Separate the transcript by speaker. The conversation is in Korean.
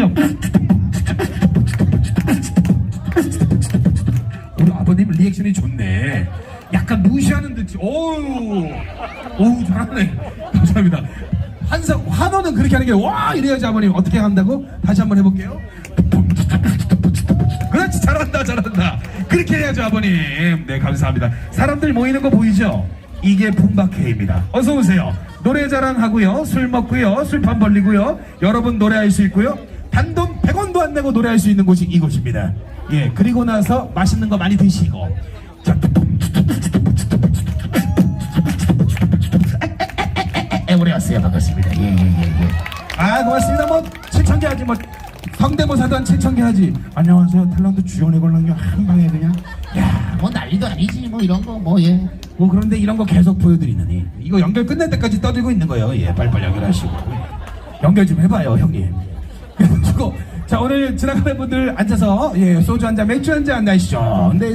Speaker 1: 해주세요.
Speaker 2: 우리 아버님 리액션이 좋네. 약간 무시하는 듯이. 오우, 오우 잘하네. 감사합니다. 한성 환호는 그렇게 하는 게 와 이래야지 아버님 어떻게 한다고? 다시 한번 해볼게요. 그렇지 잘한다 잘한다. 그렇게 해야죠 아버님. 네 감사합니다. 사람들 모이는 거 보이죠? 이게 품바케입니다. 어서 오세요. 노래 자랑하고요, 술 먹고요, 술판 벌리고요. 여러분 노래할 수 있고요. 단돈 100원도 안 내고 노래할 수 있는 곳이 이곳입니다. 예, 그리고 나서 맛있는 거 많이 드시고. 자, 에, 오래 왔어요. 반갑습니다. 예, 예, 예, 예. 아, 고맙습니다. 뭐, 7천 개 하지, 뭐. 성대모사도 한 7천 개 하지. 안녕하세요. 탤런트 주연의 걸랑요. 한 방에 그냥. 야, 뭐 난리도 아니지. 뭐 이런 거, 뭐, 예. 뭐 그런데 이런 거 계속 보여드리느니. 이거 연결 끝날 때까지 떠들고 있는 거예요. 예, 빨리빨리 연결하시고. 연결 좀 해봐요, 형님. 자, 오늘 지나가는 분들 앉아서, 예, 소주 한 잔, 맥주 한 잔 나시죠. 근데